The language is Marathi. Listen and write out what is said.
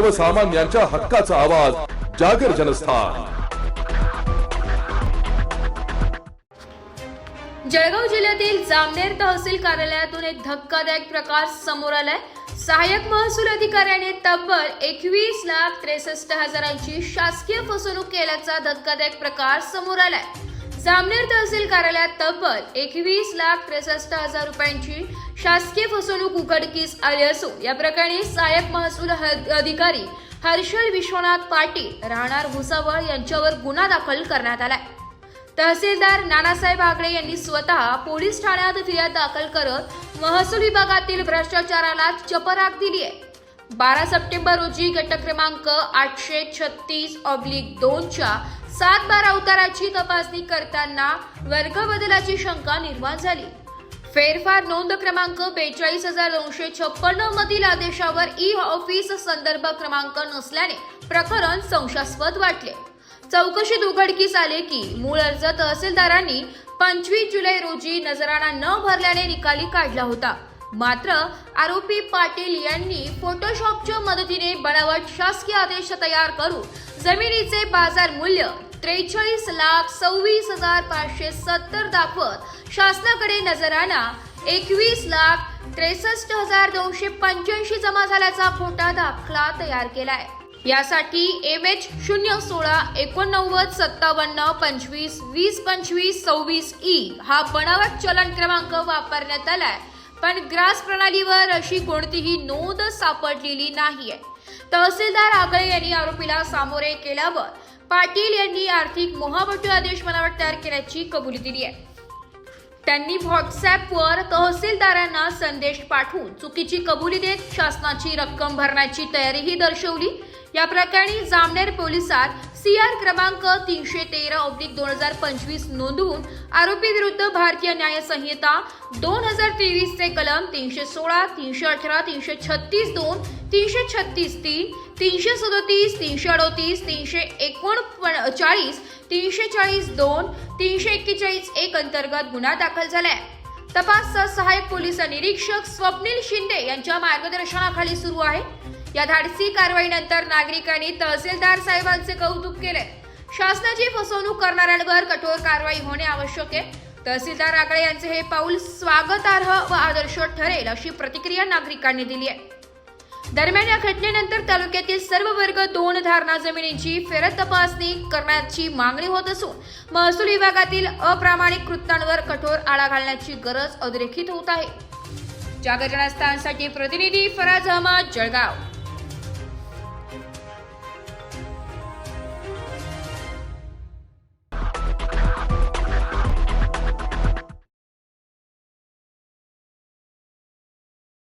सर्वसामान्यांच्या हक्काचा आवाज जागर जनस्थान. जळगाव जिल्ह्यातील जामनेर तहसील कार्यालयातून एक धक्कादायक प्रकार समोर आलाय. सहाय्यक महसूल अधिकाऱ्याने तब्बल एकवीस लाख त्रेसष्ट हजारांची शासकीय फसवणूक केल्याचा धक्कादायक प्रकार समोर आलाय. जामनेर तहसील कार्यालयात तब्बल एकवीस लाख त्रेसष्ट हजार रुपयांची शासकीय फसवणूक उघडकीस आली असून या प्रकरणी सहाय्यक महसूल ह- अधिकारी हर्षल विश्वनाथ पाटील राहणार भुसावळ यांच्यावर गुन्हा दाखल करण्यात आलाय. तहसीलदार नानासाहेब आगळे यांनी स्वतः पोलीस ठाण्यात फिर्याद दाखल करत महसूल विभागातील भ्रष्टाचाराला चपराक दिली आहे बारा सप्टेंबर रोजी गट क्रमांक आठशे छत्तीस ऑब्लिक दोनच्या सात बारा उताराची तपासणी करताना वर्ग बदलाची शंका निर्माण झाली. फेरफार नोंद क्रमांक बेचाळीस हजार दोनशे छप्पन्न मधील आदेशावर ई ऑफिस संदर्भ क्रमांक नसल्याने प्रकरण संशयास्पद वाटले. चौकशीत उघडकीस आले की मूळ अर्ज तहसीलदारांनी पंचवीस जुलै रोजी नजराणा न भरल्याने निकाली काढला होता. मात्र आरोपी पाटील यांनी फोटोशॉपच्या मदतीने बनावट शासकीय आदेश तयार करून जमिनीचे बाजार मूल्य त्रेचाळीस लाख सव्वीस हजार पाचशे सत्तर दाखवत शासनाकडे नजराना एकवीस लाख त्रेसष्ट हजार दोनशे पंच्याऐंशी जमा झाल्याचा खोटा दाखला तयार केलाय. यासाठी एम एच शून्य सोळा एकोणनव्वद सत्तावन्न पंचवीस वीस पंचवीस सव्वीस ई हा बनावट चलन क्रमांक वापरण्यात आलाय. पण ग्रास प्रणालीवर अशी कोणतीही नोंद सापडलेली नाहीये. तहसीलदार आगळे यांनी आरोपीला सामोरे केल्यावर पाटील यांनी आर्थिक मोहाबटू आदेश बनावट तयार केल्याची कबुली दिली आहे त्यांनी व्हॉट्सॲपवर तहसीलदारांना संदेश पाठवून चुकीची कबुली देत शासनाची रक्कम भरण्याची तयारीही दर्शवली. या प्रकरणी जामनेर पोलिसात सी आर क्रमांक तीनशे तेरा ओब्लिक दोन हजार पंचवीस नोंदवून आरोपी विरुद्ध भारतीय न्याय संहिता दोन हजार तेवीसचे कलम तीनशे सोळा तीनशे अठरा तीनशे छत्तीस दोन तीनशे छत्तीस तीन तीनशे सदोतीस तीनशे अडोतीस तीनशे एकोणचाळीस तीनशे चाळीस दोन तीनशे एक्केचाळीस एक अंतर्गत गुन्हा दाखल झालाय. तपास सहाय्यक पोलीस निरीक्षक स्वप्नील शिंदे यांच्या मार्गदर्शनाखाली सुरू आहे. या धाडसी कारवाईनंतर नागरिकांनी तहसीलदार साहेबांचे कौतुक केले. शासनाची फसवणूक करणाऱ्यांवर कठोर कारवाई होणे आवश्यक आहे. तहसीलदार आगळे यांचे हे पाऊल स्वागतार्ह व आदर्श ठरेल अशी प्रतिक्रिया नागरिकांनी दिली आहे. दरम्यान या घटनेनंतर तालुक्यातील सर्व वर्ग दोन धारणा जमिनीची फेरत तपासणी करण्याची मागणी होत असून महसूल विभागातील अप्रामाणिक कृत्यांवर कठोर आळा घालण्याची गरज अधोरेखित होत आहे. जागरणस्थानसाठी प्रतिनिधी फराज अहमद जळगाव.